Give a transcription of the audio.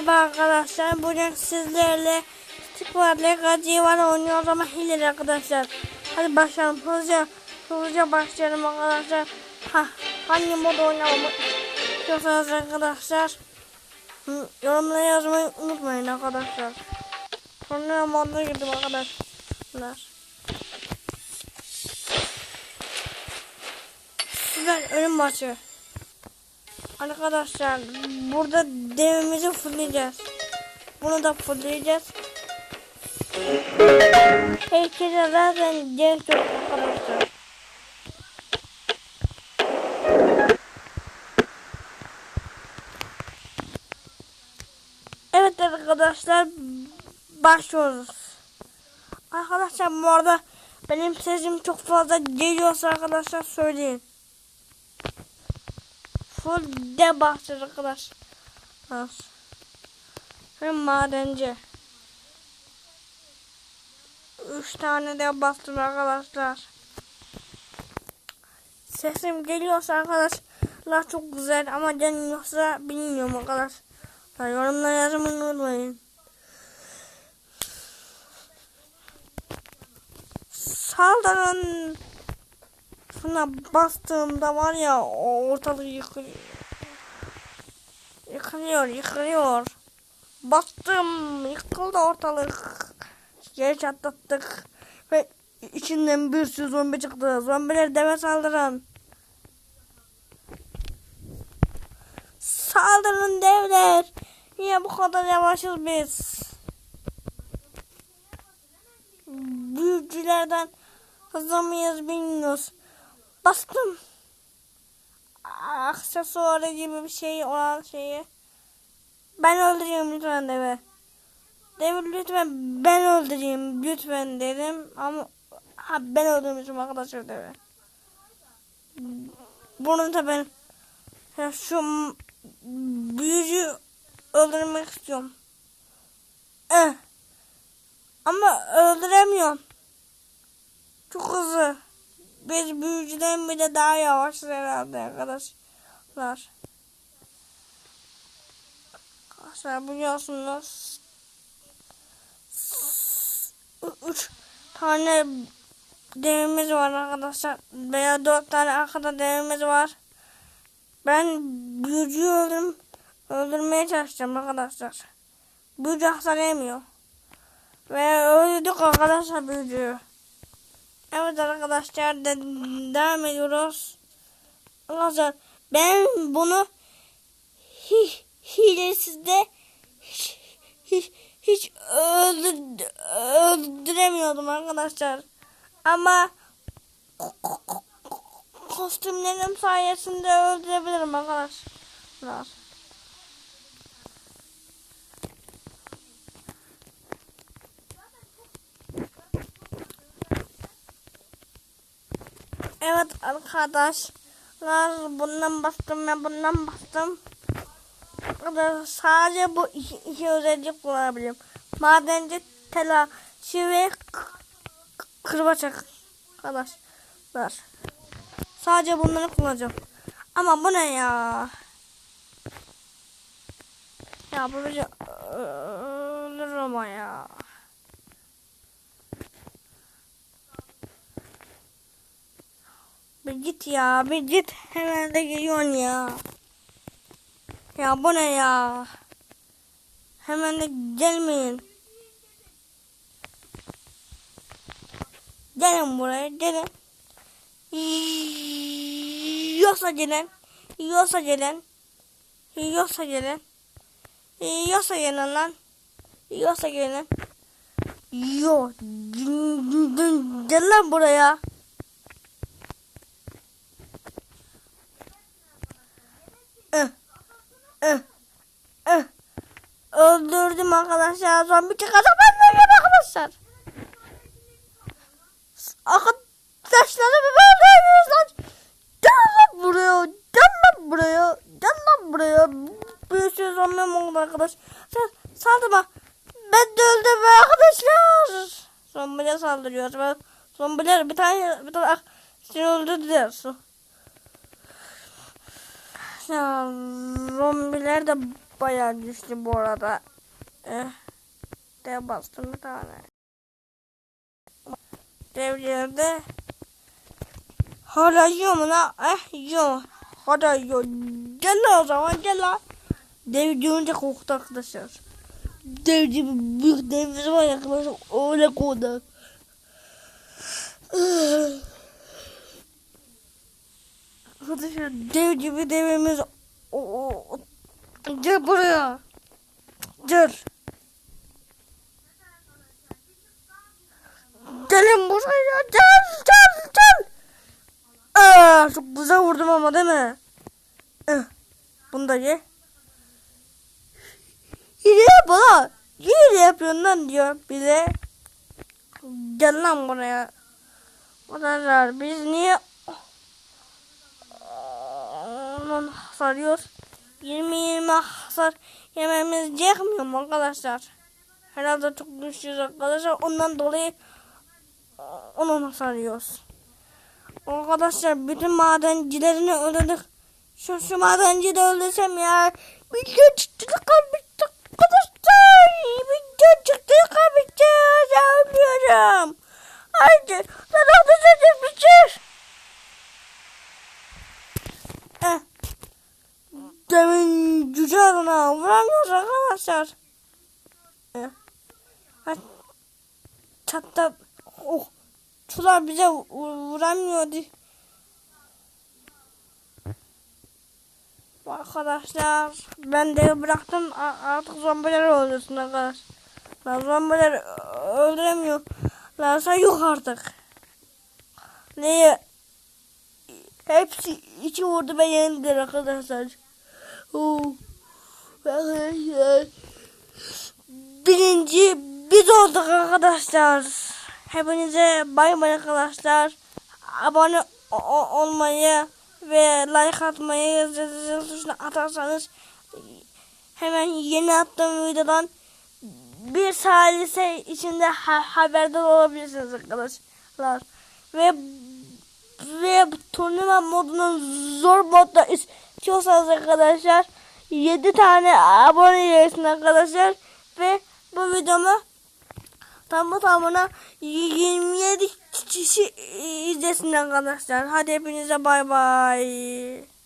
Merhaba arkadaşlar. Bugün sizlerle Squad'le Gacivan oynuyoruz ama hileli arkadaşlar. Hadi başlayalım. Hızlıca, hızlıca başlayalım arkadaşlar. Ha, hangi mod oynayalım istiyorsanız arkadaşlar. Yorumlara yazmayı unutmayın arkadaşlar. Sonra moduna girdim arkadaşlar. Süper ölüm maçı. Arkadaşlar burada devimizi fullleyeceğiz. Bunu da fullleyeceğiz. Herkese zaten dev çok arkadaşlar. Evet arkadaşlar başlıyoruz. Arkadaşlar bu arada benim sesim çok fazla geliyorsa arkadaşlar söyleyin. Full de bahçede arkadaş. Hem madenci. Üç tane de bastım arkadaşlar. Sesim geliyorsa arkadaşlar çok güzel ama gelmiyorsa bilmiyorum arkadaşlar. Yorumlara yazmayı unutmayın. Saldırın. Şuna bastığımda var ya ortalık yıkılıyor. Yıkılıyor, yıkılıyor. Bastım, yıkıldı ortalık. Geri çatlattık. Ve içinden bir sürü zombi çıktı. Zombiler deve saldıran. Saldırın devler. Niye bu kadar yavaşız biz? Büyücülerden hızlı mıyız bilmiyoruz. Bastım. Aksesuarı gibi bir şey olan şeyi. Ben öldüreyim lütfen deve. Deve lütfen ben öldüreyim lütfen dedim ama ha, ben öldürmüşüm arkadaşlar deve. Bunu da ben şu büyücü öldürmek istiyorum. Ama öldüremiyorum. Çok hızlı. Biz büyücüden bile daha yavaş herhalde arkadaşlar. Arkadaşlar biliyorsunuz. Üç tane devimiz var arkadaşlar. Veya dört tane arkada devimiz var. Ben büyücüyü öldürüm, öldürmeye çalışacağım arkadaşlar. Büyücü hasar yemiyor. Ve öldürdük arkadaşlar büyücüyü. Evet arkadaşlar de devam ediyoruz. Arkadaşlar ben bunu hiç hilesizde hiç, hiç, hiç öldür, öldüremiyordum arkadaşlar. Ama kostümlerim sayesinde öldürebilirim arkadaşlar. Evet arkadaşlar bundan bastım ve bundan bastım. Sadece bu iki, iki özellik kullanabilirim. Madenci telaşı ve kırbaçak arkadaşlar. Sadece bunları kullanacağım. Ama bu ne ya? Ya bu bizi ölür ama ya. Bir git ya bir git hemen de geliyorsun ya. Ya bu ne ya? Hemen de gelmeyin. Gelin buraya gelin. Yoksa gelin. Yoksa gelin. Yoksa gelin. Yoksa gelin lan. Yoksa gelin. Yo. Gel lan buraya. Öldürdüm arkadaşlar. Zombi çıkacak benden arkadaşlar. Arkadaşlarımı öldürdünüz lan. Gel lan buraya. Lan buraya. Gel lan buraya. Sürü zombi oldu arkadaş. Saldırma. Ben de öldüm arkadaşlar. Zombiler saldırıyor. Zombiler bir tane bir tane seni öldürdüler. Ya zombiler de bayağı düştü bu arada. Eh. Dev bastım bir tane. Dev yerde. Hala yiyor mu lan? Eh yiyor. Hadi yiyor. Gel lan o zaman gel lan. Dev görünce korktu arkadaşlar. Dev gibi büyük devimiz var ya arkadaşlar. Öyle korktu. Arkadaşlar dev gibi devimiz. O, o, o- Gel buraya. Gel. Gelin buraya. Gel gel gel. Aa, çok güzel vurdum ama değil mi? Eh, Bunu da ye. Hile yapma. Hile yapıyorsun lan diyor bize. Gel lan buraya. Arkadaşlar biz niye onun hasar yiyoruz? 20-20 hasar yememiz yetmiyor mu arkadaşlar? Herhalde çok güçlüyüz arkadaşlar. Ondan dolayı onun hasar yiyoruz. Arkadaşlar bütün madencilerini öldürdük. Şu, şu madenciyi de öldürsem ya. Video çıktı kalmıştı adına vuramıyoruz arkadaşlar. Ha, Çatta. Oh. Çular bize vu- vuramıyordu. Arkadaşlar ben de bıraktım artık zombiler öldürsün arkadaşlar. Zombiler öldüremiyor. Larsa yok artık. Neye? Hepsi içi vurdu ve yenildiler arkadaşlar. Oo. Birinci biz olduk arkadaşlar. Hepinize bay bay arkadaşlar. Abone olmayı ve like atmayı zil tuşuna atarsanız hemen yeni attığım videodan bir salise içinde ha- haberdar olabilirsiniz arkadaşlar. Ve ve turnuva modunun zor modda istiyorsanız arkadaşlar 7 tane abone gelsin arkadaşlar ve bu videomu tamı tamına 27 kişi izlesin arkadaşlar. Hadi hepinize bay bay.